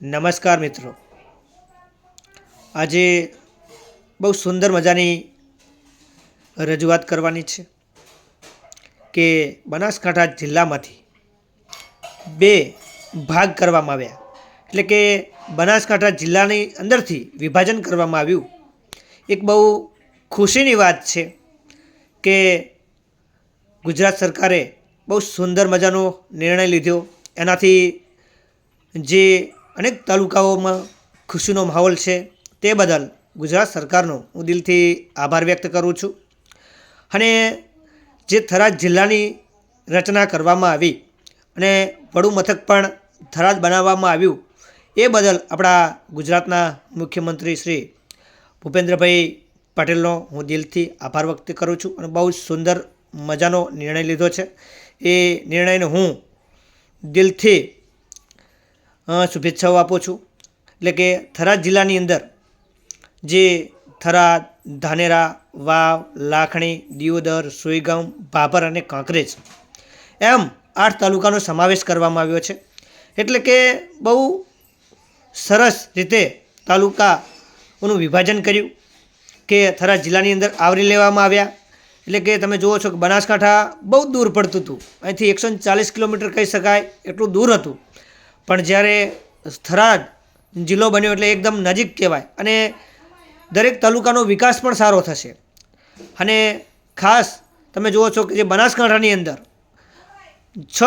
નમસ્કાર મિત્રો. આજે બહુ સુંદર મજાની રજૂઆત કરવાની છે કે બનાસકાંઠા જિલ્લામાંથી બે ભાગ કરવામાં આવ્યા. એટલે કે બનાસકાંઠા જિલ્લાની અંદરથી વિભાજન કરવામાં આવ્યું. એક બહુ ખુશીની વાત છે કે ગુજરાત સરકારે બહુ સુંદર મજાનો નિર્ણય લીધો. એનાથી જે અનેક તાલુકાઓમાં ખુશીનો માહોલ છે. તે બદલ ગુજરાત સરકારનો હું દિલથી આભાર વ્યક્ત કરું છું. અને જે થરાદ જિલ્લાની રચના કરવામાં આવી અને વડુ મથક પણ થરાદ બનાવવામાં આવ્યું, એ બદલ આપણા ગુજરાતના મુખ્યમંત્રી શ્રી ભૂપેન્દ્રભાઈ પટેલનો હું દિલથી આભાર વ્યક્ત કરું છું અને બહુ જ સુંદર મજાનો નિર્ણય લીધો છે. એ નિર્ણયને હું દિલથી શુભેચ્છાઓ આપું છું. એટલે કે થરાદ જિલ્લાની અંદર જે થરાદ, ધાનેરા, વાવ, લાખણી, દિયોદર, સોયગામ, ભાભર અને કાંકરેજ એમ આઠ તાલુકાનો સમાવેશ કરવામાં આવ્યો છે. એટલે કે બહુ સરસ રીતે તાલુકાઓનું વિભાજન કર્યું કે થરાદ જિલ્લાની અંદર આવરી લેવામાં આવ્યા. એટલે કે તમે જુઓ છો કે બનાસકાંઠા બહુ દૂર પડતું હતું. અહીંથી એકસો ચાલીસ કિલોમીટર કહી શકાય, એટલું દૂર હતું. પણ જ્યારે થરાદ જિલ્લો બન્યો એટલે એકદમ નજીક કહેવાય અને દરેક તાલુકાનો વિકાસ પણ સારો થશે. અને ખાસ તમે જુઓ છો કે જે બનાસકાંઠાની અંદર છ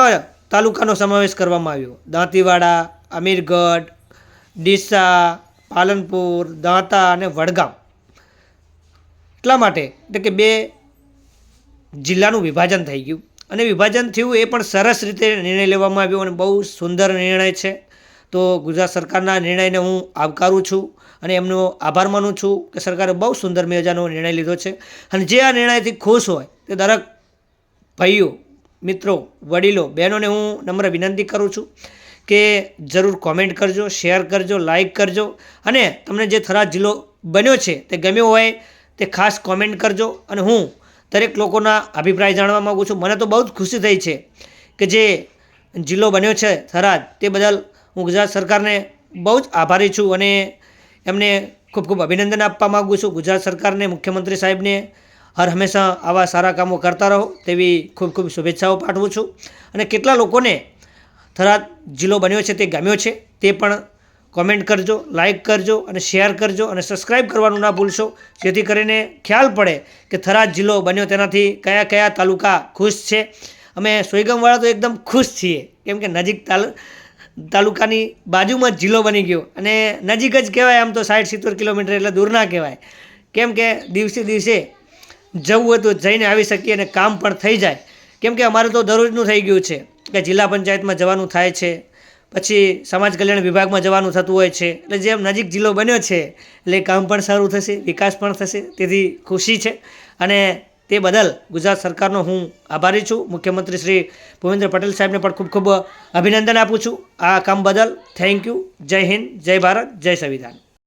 તાલુકાનો સમાવેશ કરવામાં આવ્યો. દાંતીવાડા, અમીરગઢ, ડીસા, પાલનપુર, દાંતા અને વડગામ. એટલા માટે એટલે કે બે જિલ્લાનું વિભાજન થઈ ગયું. અને વિભાજન થયું એ પણ સરસ રીતે નિર્ણય લેવામાં આવ્યો અને બહુ સુંદર નિર્ણય છે. તો ગુજરાત સરકારના નિર્ણયને હું આવકારું છું અને એમનો આભાર માનું છું કે સરકારે બહુ સુંદર મજાનો નિર્ણય લીધો છે. અને જે આ નિર્ણયથી ખુશ હોય તે દરેક ભાઈઓ, મિત્રો, વડીલો, બહેનોને હું નમ્ર વિનંતી કરું છું કે જરૂર કોમેન્ટ કરજો શેર કરજો લાઇક કરજો અને તમને જે થરાદ જિલ્લો બન્યો છે તે ગમ્યો હોય તે ખાસ કોમેન્ટ કરજો અને હું દરેક લોકોના અભિપ્રાય જાણવા માગું છું. મને તો બહુ જ ખુશી થઈ છે કે જે જિલ્લો બન્યો છે થરાદ, તે બદલ હું ગુજરાત સરકારને બહુ જ આભારી છું અને એમને ખૂબ ખૂબ અભિનંદન આપવા માગું છું. ગુજરાત સરકારને, મુખ્યમંત્રી સાહેબને હર હંમેશા આવા સારા કામો કરતા રહો તેવી ખૂબ ખૂબ શુભેચ્છાઓ પાઠવું છું. અને કેટલા લોકોને થરાદ જિલ્લો બન્યો છે, તે ગમ્યો છે, તે પણ કોમેન્ટ કરજો લાઇક કરજો અને શેર કરજો અને સબસ્ક્રાઈબ કરવાનું ના ભૂલશો. જેથી કરીને ખ્યાલ પડે કે થરાદ જિલ્લો બન્યો તેનાથી કયા કયા તાલુકા ખુશ છે. અમે સોયગમવાળા તો એકદમ ખુશ છીએ. કેમ કે નજીક તાલુ, તાલુકાની બાજુમાં જ જિલ્લો બની ગયો. અને નજીક જ કહેવાય આમ તો સાઠ સિત્તેર કિલોમીટર એટલે દૂર ના કહેવાય. કેમ કે દિવસે દિવસે જવું હોય તો જઈને આવી શકીએ અને કામ પણ થઈ જાય. કેમ કે અમારે તો દરરોજનું થઈ ગયું છે કે જિલ્લા પંચાયતમાં જવાનું થાય છે. પછી સમાજ કલ્યાણ વિભાગમાં જવાનું થતું હોય છે. એટલે જેમ નજીક જિલ્લો બન્યો છે, એટલે કામ પણ સારું થશે, વિકાસ પણ થશે, તેથી ખુશી છે. અને તે બદલ ગુજરાત સરકારનો હું આભારી છું. મુખ્યમંત્રી શ્રી ભૂપેન્દ્ર પટેલ સાહેબને પણ ખૂબ ખૂબ અભિનંદન આપું છું. આ કામ બદલ થેન્ક યુ. જય હિન્દ, જય ભારત, જય સંવિધાન.